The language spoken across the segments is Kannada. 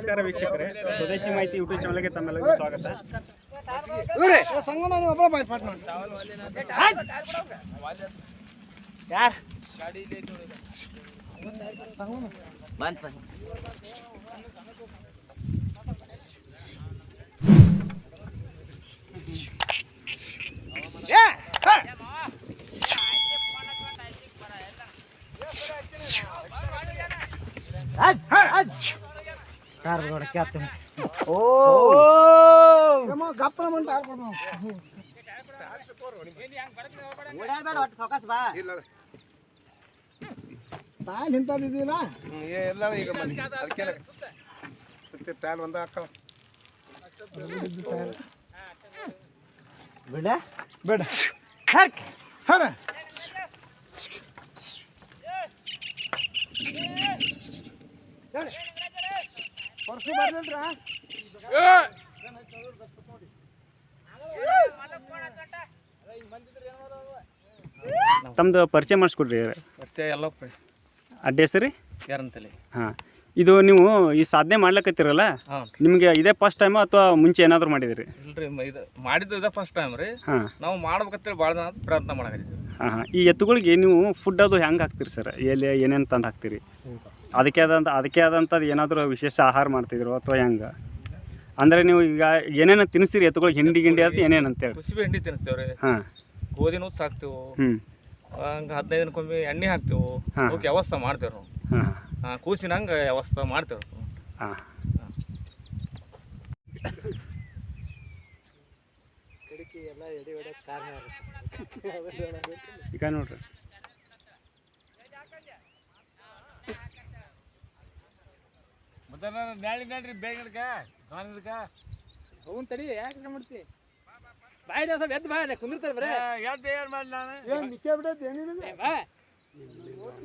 ನಮಸ್ಕಾರ ವೀಕ್ಷಕರೇ ಸ್ವದೇಶಿ ಮಾಹಿತಿ ಯೂಟ್ಯೂಬ್ ಚಾನಲ್ಗೆ ತಮ್ಮೆಲ್ಲರಿಗೂ ಸ್ವಾಗತ ಸಂಗಮ ನೀವು ಒಬ್ಬರ ಬಾಯ್ ಪಾಟ್ ನೋಡಿ ಯಾರ್ ಕಾರ್ ನೋಡ ಕ್ಯಾಪ್ಟನ್ ಓ! ನಮ್ಮ ಗಪ್ಪನ ಮಂಟ ಓಡಾಡ್ಬೇಡ ಒಟ್ಟು ಸಾವಕಾಶ ಬಾ. ತಾ ನಿಂತದಿದ್ದೀನ ಎಲ್ಲ ಈಗ ಅದಕ್ಕೆ ಸುತ್ತಿ ಒಂದ ಹಾಕವ ಬಿಡ. ಬಿಡ. ಹರ್ಕ್ ಹರ ಪರ್ಸು ಬರ್ಲಿಲ್ರ? ತಮ್ದು ಪರಿಚಯ ಮಾಡಿಸ್ಕೊಡ್ರಿ ಪರಿಚಯ ಎಲ್ಲ ಅಡ್ಡ ಹೆಸರಿ ರೀ? ಯಾರಂತಲಿ ಹಾಂ. ಇದು ನೀವು ಈ ಸಾಧನೆ ಮಾಡ್ಲಕತ್ತಿರಲ್ಲ? ನಿಮ್ಗೆ ನಿಮಗೆ ಇದೇ ಫಸ್ಟ್ ಟೈಮ್ ಅಥವಾ ಮುಂಚೆ ಏನಾದರೂ ಮಾಡಿದಿರಿ? ಇಲ್ರಿ ಇದು ಮಾಡಿದ್ದು ಇದೇ ಫಸ್ಟ್ ಟೈಮ್ ರೀ. ಹಾಂ. ನಾವು ಮಾಡ್ಬೇಕಂತೇಳಿ ಭಾಳ ದಿನ ಆತ್ ಪ್ರಯತ್ನ ಮಾಡಕತ್ತೀವಿ ಹಾಂ ಹಾಂ. ಈ ಎತ್ತುಗಳಿಗೆ ನೀವು ಫುಡ್ ಅದು ಹೆಂಗೆ ಹಾಕ್ತೀರಿ ಸರ್? ಎಲ್ಲಿ ಏನೇನು ತಂದು ಹಾಕ್ತೀರಿ? ಅದಕ್ಕೆ ಆದಂಥ ಅದಕ್ಕೆ ಆದಂಥದ್ದು ಏನಾದರೂ ವಿಶೇಷ ಆಹಾರ ಮಾಡ್ತಿದ್ರು ಅಥವಾ ಹೆಂಗೆ? ಅಂದರೆ ನೀವು ಈಗ ಏನೇನು ತಿನ್ನಿಸ್ತೀರಿ ಎತ್ತುಗಳಿಗೆ ಹಿಂಡಿ ಗಿಂಡಿ ಅದು ಏನೇನು ಅಂತೇಳಿ ಕುಸಿಬಿ ಹಿಂಡಿ ತಿನ್ನಿಸ್ತೇವ್ರಿ. ಹಾಂ. ಗೋಧಿನೂ ಸಾಕ್ತೇವೆ. ಹ್ಞೂ ಹಂಗೆ ಹದಿನೈದು ದಿನಕ್ಕೊಮ್ಮೆ ಎಣ್ಣೆ ಹಾಕ್ತೇವೆ. ಹಾಂ. ಅವಕ್ಕೆ ವ್ಯವಸ್ಥೆ ಮಾಡ್ತೇವೆ ನಾವು. ಹಾಂ. ಹಾಂ ಕೂಸಿನಂಗೆ ವ್ಯವಸ್ಥೆ ಮಾಡ್ತೇವೆ ಹಾಂ. ಈಗ ನೋಡ್ರಿ. ನಡ್ರಿ ಬೇಗ ಅವನ್ ತಡಿ ಯಾಕೆ ಮಾಡ್ತಿ? ಬಾಯ್ ಸ್ವಲ್ಪ ಎದ್ದು ಬಾ ಕುಂದಿರ್ತಾರೆ ಬರೇ. ಎದ್ದು ಏನು ಮಾಡಿ ನಾನು? ಏನು ನಿಕ್ಕೆ ಬಿಡತ್ತೆ ಏನಿಲ್ಲ ಬಾ.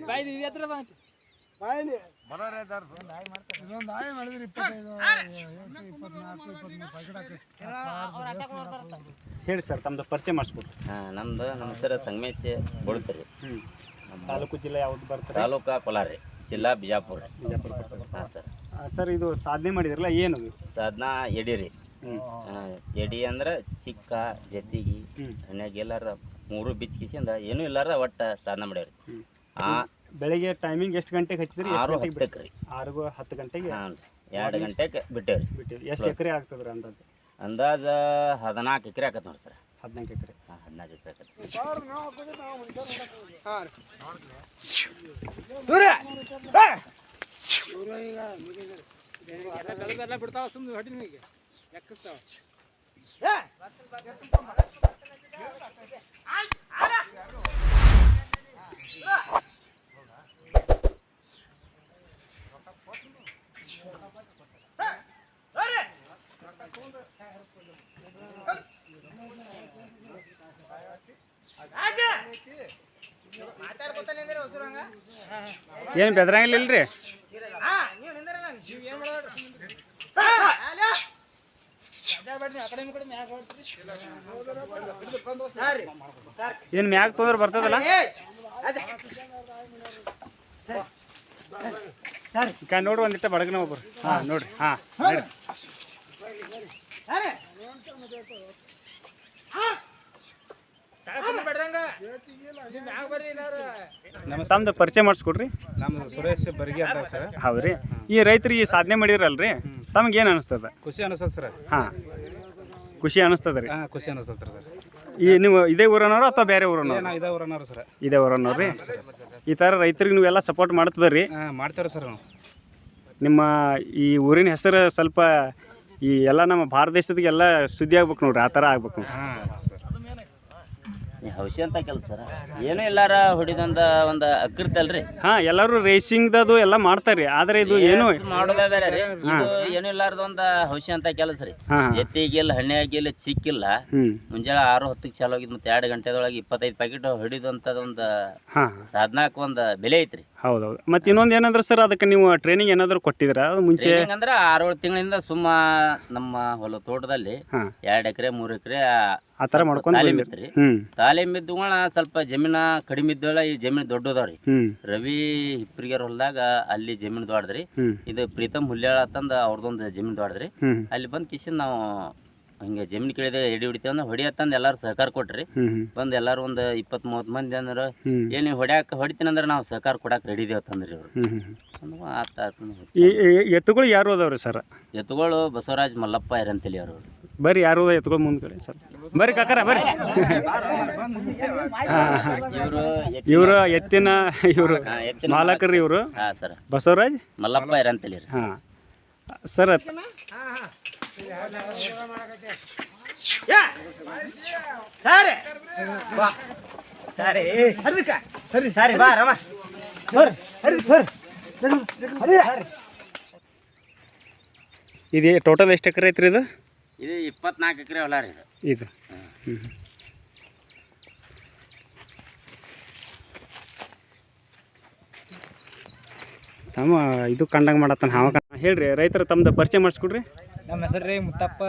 ಬಾಯ್ ಇದು ಹತ್ರ ಬಾ ಅಂತ. ಬಾಯ್ಲಿ ಬರೋರೇ ಇದಾರ್ ಇದೊಂದು ಆಯ್ ಮಾಡಿದ್ರಿ ಇಪ್ಪತ್ತೈದು ಇಪ್ಪತ್ನಾಲ್ಕು ಇಪ್ಪತ್ಮೂರು ಪ್ಯಾಕೆಟ್ ಹೇಳಿ ಸರ್ ತಮ್ಮದು ಪರಿಚಯ ಮಾಡಿಸ್ಬೋದು ಹಾಂ ನಮ್ದು ನಮ್ಮ ಹೆಸರು ಸಂಗಮೇಶ್ ಹ್ಞೂ ತಾಲೂಕು ಜಿಲ್ಲೆ ಯಾವ್ದು ಬರ್ತಾರೆ? ತಾಲೂಕಾ ಕೋಲಾರ ಜಿಲ್ಲಾ ಬಿಜಾಪುರ. ಹಾಂ ಸರ್. ಸರ್ ಇದು ಸಾಧನೆ ಮಾಡಿದ್ರಲ್ಲ ಏನು ಸಾಧನ ಎಡಿ ರೀ. ಹ್ಞೂ ಎಡಿ ಅಂದ್ರೆ ಚಿಕ್ಕ ಜತಿಗಿ ಮನ್ಯಾಗ ಎಲ್ಲಾರ ಮೂರು ಬಿಚ್ ಕಿಸಿಂದ ಏನೂ ಇಲ್ಲಾರ ಒಟ್ಟ ಸಾಧನ ಮಾಡ್ಯಾವ್ರಿ. ಆ ಬೆಳಿಗ್ಗೆ ಟೈಮಿಂಗ್ ಎಷ್ಟು ಗಂಟೆಗೆ ಹಚ್ಚಿದ್ರಿ ಆರು ಗಂಟೆಗೆ ಹತ್ತಕ್ಕೆ ರೀ ಆರು ಹತ್ತು ಗಂಟೆಗೆ? ಹಾಂ ರೀ. ಎರಡು ಗಂಟೆಗೆ ಬಿಟ್ಟೇವ್ರಿ. ಬಿಟ್ಟೇವಿ ಎಷ್ಟು ಎಕರೆ ಆಗ್ತದ್ರಿ ಅಂದಾಜು? ಅಂದಾಜು ಹದಿನಾಲ್ಕು ಎಕರೆ ಆಗತ್ತೆ ನೋಡಿ ಸರ್. ಹದಿನಾಲ್ಕು ಎಕರೆ. ಹಾಂ ಹದಿನಾಲ್ಕು ಎಕರೆ ಆಕತ್ ಎಲ್ಲ ಬಿಡ್ತಾವ ಸುಮ್ಮನೆ ಹೊಟ್ಟಿನಿಗೆ ಲೆಕ್ಕಿಸ್ತಾವ ಏನು ಬೆದ್ರಂಗಿಲ್ಲ ಇಲ್ರಿ? ಏನು ಮ್ಯಾಗ ತೊಂದ್ರೆ ಬರ್ತದಲ್ಲ? ಈಗ ನೋಡ್ರಿ ಒಂದಿಟ್ಟ ಬಡಗನ ಒಬ್ರು. ಹಾ ನೋಡ್ರಿ. ಹಾ ನಮ್ಮ ತಮ್ದು ಪರಿಚಯ ಮಾಡಿಸ್ಕೊಡ್ರಿ. ನಮ್ದು ಸುರೇಶ್ ಬರ್ಗಿ ಅಂತ ಸರ್. ಹೌದ್ರಿ. ಈ ರೈತರಿಗೆ ಈ ಸಾಧನೆ ಮಾಡಿರಲ್ರಿ ತಮ್ಗೆ ಏನು ಅನಿಸ್ತದ? ಖುಷಿ ಅನಿಸ್ತದೆ ಸರ್ ಹಾಂ. ಖುಷಿ ಅನಿಸ್ತದ ರೀ. ಹಾಂ ಖುಷಿ ಅನಿಸ್ತದೆ ಸರ್ ಈ ನೀವು ಇದೇ ಊರನವರು ಅಥವಾ ಬೇರೆ ಊರನೋ ನಾವು ಇದೇ ಊರನ್ನವ್ರು ಸರ್. ಇದೇ ಊರನವ್ರು ರೀ? ಈ ಥರ ರೈತರಿಗೆ ನೀವೆಲ್ಲ ಸಪೋರ್ಟ್ ಮಾಡ್ತದ್ರಿ ಹಾಂ ಮಾಡ್ತೇವ್ರಿ ಸರ್ ನಾವು. ನಿಮ್ಮ ಈ ಊರಿನ ಹೆಸರು ಸ್ವಲ್ಪ ಈ ಎಲ್ಲ ನಮ್ಮ ಭಾರತ ದೇಶದಾಗೆಲ್ಲ ಸುದ್ದಿ ಆಗ್ಬೇಕು ನೋಡ್ರಿ ಆ ಥರ ಆಗ್ಬೇಕು. ಹಾಂ. ಹೌಸಿ ಅಂತ ಕೆಲಸ ಸರ್ ಏನೂ ಇಲ್ಲಾರ ಹೊಡಿದೊಂದ ಒಂದು ಅಕ್ಕಿರ್ತಲ್ರಿ ಹಾ ಎಲ್ಲರೂ ರೇಸಿಂಗ್ದದು ಎಲ್ಲ ಮಾಡ್ತಾರೆ ಆದ್ರೆ ಇದು ಏನು ಮಾಡೋದ್ರಿ ಮಾಡೋದ ಬೇರೆ ರೀ. ಇದು ಏನೂ ಇಲ್ಲಾರ್ದ ಒಂದು ಹೌಸಿ ಅಂತ ಕೆಲಸ ರೀ ಹಾಂ. ಹಣ್ಣೆ ಆಗಿಲ್ಲ ಚಿಕ್ಕಿಲ್ಲ ಮುಂಜಾನೆ ಆರು ಹತ್ತಕ್ಕೆ ಚಾಲು ಆಗಿದ್ ಮತ್ತೆ ಎರಡು ಗಂಟೆದೊಳಗೆ ಇಪ್ಪತ್ತೈದು ಪ್ಯಾಕೆಟ್ ಹೊಡಿದಂಥದ್ದು ಒಂದು ಹಾ. ಸಾಧನಾಕ್ ಒಂದು ಬೆಲೆ ಐತ್ರಿ. ಹೌದೌದು. ಮತ್ತೆ ಇನ್ನೊಂದು ಏನಂದ್ರೆ ಸರ್ ಅದಕ್ಕೆ ನೀವು ಟ್ರೈನಿಂಗ್ ಏನಾದ್ರು ಕೊಟ್ಟಿದ್ರ? ಅದು ಮುಂಚೆ ಅಂದ್ರ ಅಂದ್ರೆ ಆರೇಳು ತಿಂಗಳಿಂದ ಸುಮ್ಮ ನಮ್ಮ ಹೊಲ ತೋಟದಲ್ಲಿ ಎರಡ್ ಎರಡು ಎಕರೆ ಮೂರು ಎಕರೆ ಆ ಥರ ಮಾಡ್ಕೊಂಡು ತಾಲೀಮ್ ಬಂದಿರಿ ಇತ್ತು ರೀ ತಾಲೀಮ್ ಇದ್ದುಗಳ ಸ್ವಲ್ಪ ಜಮೀನ ಕಡಿಮೆ ಇದ್ದಳ ಈ ಜಮೀನ್ ದೊಡ್ಡದವ್ರಿ. ರವಿ ಹಿಪ್ರಿಗರ್ ಹೊಲ್ದಾಗ ಅಲ್ಲಿ ಜಮೀನ್ ದೊಡ್ಡದ್ರಿ. ಹ್ಞೂ ಇದು ಪ್ರೀತಮ್ ಹುಲ್ಯಾಳ ಅಂತಂದ ಅವ್ರದೊಂದು ಜಮೀನ್ ದೊಡ್ಡದ್ರಿ. ಅಲ್ಲಿ ಬಂದ್ ಕಿಶನ್ ನಾವು ಹಿಂಗೆ ಜಮೀನು ಕೇಳಿದೆ ಎಡಿ ಹೊಡಿತೇವೆ ಅಂದ್ರೆ ಹೊಡಿಯತ್ತಂದು ಎಲ್ಲರೂ ಸಹಕಾರ ಕೊಟ್ರಿ. ಬಂದು ಎಲ್ಲರೂ ಒಂದು ಇಪ್ಪತ್ತು ಮೂವತ್ತು ಮಂದಿ ಅಂದ್ರೆ ಏನು ನೀವು ಹೊಡ್ಯಾಕ ಹೊಡಿತೀನಿ ಅಂದ್ರೆ ನಾವು ಸಹಕಾರ ಕೊಡಕ್ಕೆ ರೆಡಿ ಇದೇವೆ ತಂದ್ರಿ ಅವರು. ಅಂದ್ವ ಆತ ಆತ ಎತ್ತುಗಳು ಯಾರು ಅದಾವ್ರಿ ಸರ್? ಎತ್ತುಗಳು ಬಸವರಾಜ್ ಮಲ್ಲಪ್ಪ ಇರಂತಲಿ ಅವರು. ಬರ್ರಿ ಯಾರು ಎತ್ತುಗಳು ಮುಂದ್ಗಡೆ ಸರ್? ಬರ್ರಿ ಕಾಕರ ಬರ್ರಿ. ಇವರು ಇವರು ಎತ್ತಿನ ಇವರು ಹಾ, ಎತ್ತಿನ ಬಾ ಸರ್ ಬಾ ರಮ ಸರ್ ಹರಿ ಸರ್ ಇದು ಟೋಟಲ್ ಎಷ್ಟು ಎಕರೆ ಐತ್ರಿ ಇದು? ಇದು ಇಪ್ಪತ್ನಾಲ್ಕು ಎಕರೆ ಹೊಲ ರೀ ಇದು. ಇದು. ಹ್ಞೂ ತಮ್ಮ ಇದು ಕಂಡಂಗೆ ಮಾಡತ್ತಾನ ಹಾವ ಹೇಳ್ರಿ ರೈತರು ತಮ್ದು ಪರಿಚಯ ಮಾಡಿಸ್ಕೊಡ್ರಿ. ನಮ್ಮ ಹೆಸರು ರೀ ಮುತ್ತಪ್ಪ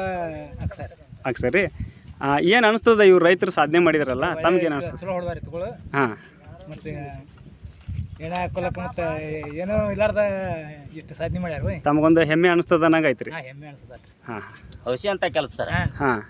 ಅಕ್ಸರ್. ಅಕ್ಸರ್ ಸರ್ ರೀ ಏನು ಅನಿಸ್ತದ ಇವ್ರು ರೈತರು ಸಾಧನೆ ಮಾಡಿದ್ರಲ್ಲ ತಮ್ಗೇನು ಅನಿಸ್ತದೆ? ಚಲೋ ಹೊಡೆದಾರ ಎತ್ತುಗಳು ಹಾಂ. ಮತ್ತು ಎಣ ಹಾಕೊಳಕ್ಕೆ ಮತ್ತು ಏನೂ ಇಲ್ಲಾರ್ದ ಇಷ್ಟು ಸಾಧನೆ ಮಾಡ್ಯಾರ ರೀ ತಮಗೊಂದು ಹೆಮ್ಮೆ ಅನಿಸ್ತದ ಅನ್ನಂಗೆ ಐತ್ರಿ ಹಾಂ ಹೆಮ್ಮೆ ಅನಿಸ್ತದ ಹಾಂ. ಔಷಧಿ ಅಂತ ಕೆಲಸ ಸರ್ ಹಾಂ.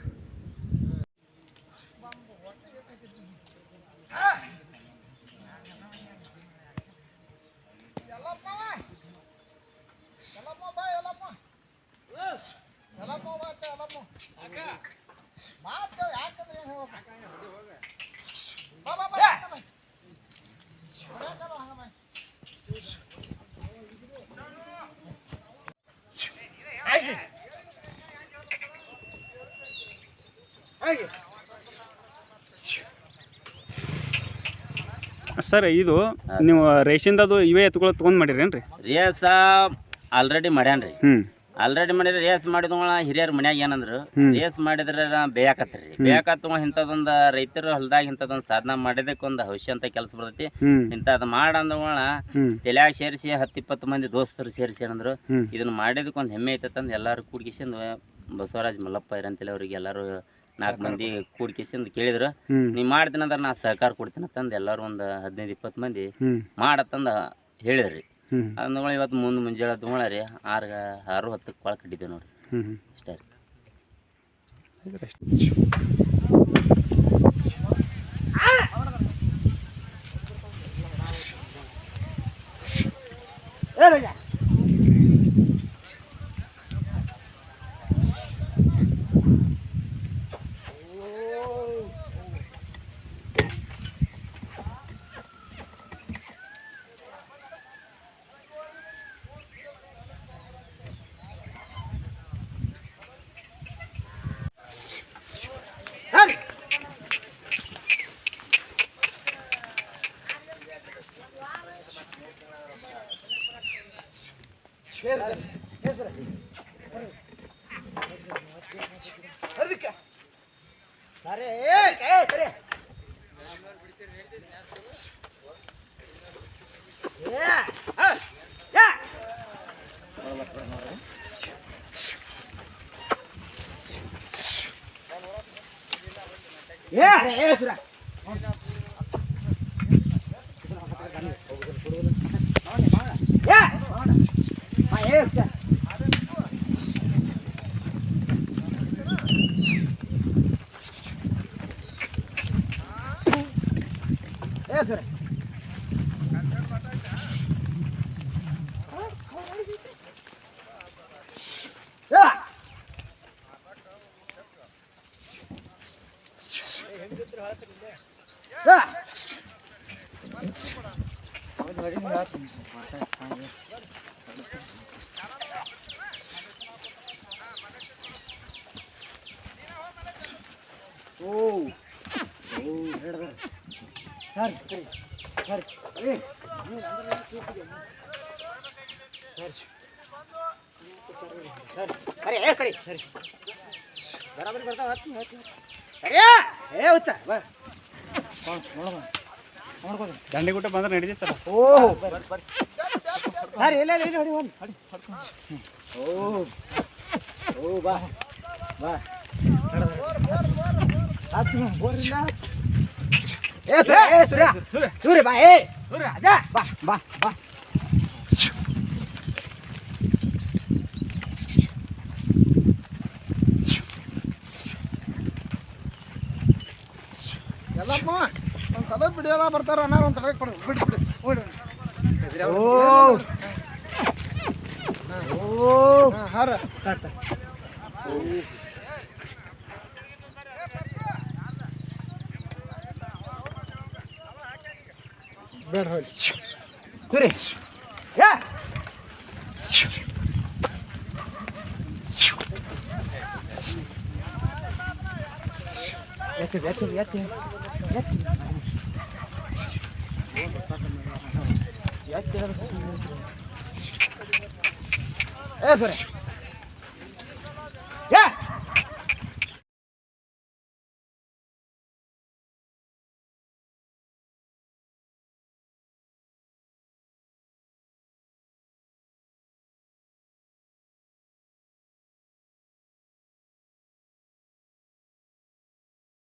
ಸರ್ ಇದು ನೀವು ರೇಷನ್ದದು ಇವೇ ಎತ್ಕೊಳ್ಳೋ ತೊಗೊಂಡು ಮಾಡಿರೇನ್ರಿ? ರೇಸ ಆಲ್ರೆಡಿ ಮಾಡ್ಯಾನ್ರಿ. ಹ್ಞೂ ಆಲ್ರೆಡಿ ಮಾಡಿದ್ರೆ ರೇಸ್ ಮಾಡಿದವ ಹಿರಿಯರ್ ಮನ್ಯಾಗ ಏನಂದ್ರು. ರೇಸ್ ಮಾಡಿದ್ರೆ ಬೇಯಾಕತ್ರಿ. ಬೇಯಾಕತ್ತವ ಇಂಥದೊಂದು ರೈತರು ಹೊಲ್ದಾಗ ಇಂಥದೊಂದು ಸಾಧನ ಮಾಡಿದಕ್ಕೊಂದು ಔಷಧಿ ಅಂತ ಕೆಲಸ ಬರ್ತೈತಿ. ಇಂಥದ್ ಮಾಡಂದವಳ ತಲ್ಯಾಗ ಸೇರಿಸಿ ಹತ್ತು ಇಪ್ಪತ್ತು ಮಂದಿ ದೋಸ್ತರು ಸೇರಿಸಿ ಏನಂದ್ರು ಇದನ್ನ ಮಾಡಿದಕ್ಕೆ ಒಂದು ಹೆಮ್ಮೆ ಐತಂದ್ ಎಲ್ಲರೂ ಕೂಡ್ಕಿಸಿಂದು ಬಸವರಾಜ್ ಮಲ್ಲಪ್ಪ ಇರಂತೇಳಿ ಅವ್ರಿಗೆ ಎಲ್ಲರೂ ನಾಲ್ಕು ಮಂದಿ ಕೂಡ್ಕಿಸಿಂದು ಕೇಳಿದ್ರು ನೀ ಮಾಡ್ತೀನಿ ಅಂದ್ರೆ ನಾ ಸಹಕಾರ ಕೊಡ್ತೀನಿ ಅಂತಂದು ಎಲ್ಲರೂ ಒಂದು ಹದಿನೈದು ಇಪ್ಪತ್ತು ಮಂದಿ ಮಾಡತ್ತಂದು ಹೇಳಿದ್ರಿ. ಹ್ಞೂ ಅಂದ್ಗಳು ಇವತ್ತು ಮುಂದೆ ಮುಂಜಾನೆ ತೊಗೊಳ ರೀ ಆರು ಆರು ಹತ್ತಕ್ಕೆ ಕೊಳ ಕಟ್ಟಿದ್ದೇವೆ ನೋಡ್ರಿ. ಹ್ಞೂ ಹ್ಞೂ ಅಷ್ಟೇ ರೀ ದಂಡೆಗುಟ್ಟ ಬಂದ್ರೆ ನಡೀತಲ್ಲ ಏ ಸೂರ್ಯ ಏ ಸೂರ್ಯ. ಸೂರ್ಯ ಬಾ ಏ. ಸೂರ್ಯ. ಅದ ಬಾ ಬಾ ಬಾ. ಒಂದು ಬಿಡಿಯಲ್ಲ ಬರ್ತಾರ ಅಣ್ಣ ಒಂದು ತಲೆ ಕೊಡು. ಬಿಡಿ ಬಿಡಿ. ಬಿಡಿ ಓ. ಓ ಹಾರ. ಬೇಡ ಹೋಗಿ ಸೂರ್ಯ ಯಾ. ಎತ್ತಿ ಎತ್ತಿ ಎತ್ತಿ ಎತ್ತಿ ಎತ್ತಿ ಏ ಸೂರ್ಯ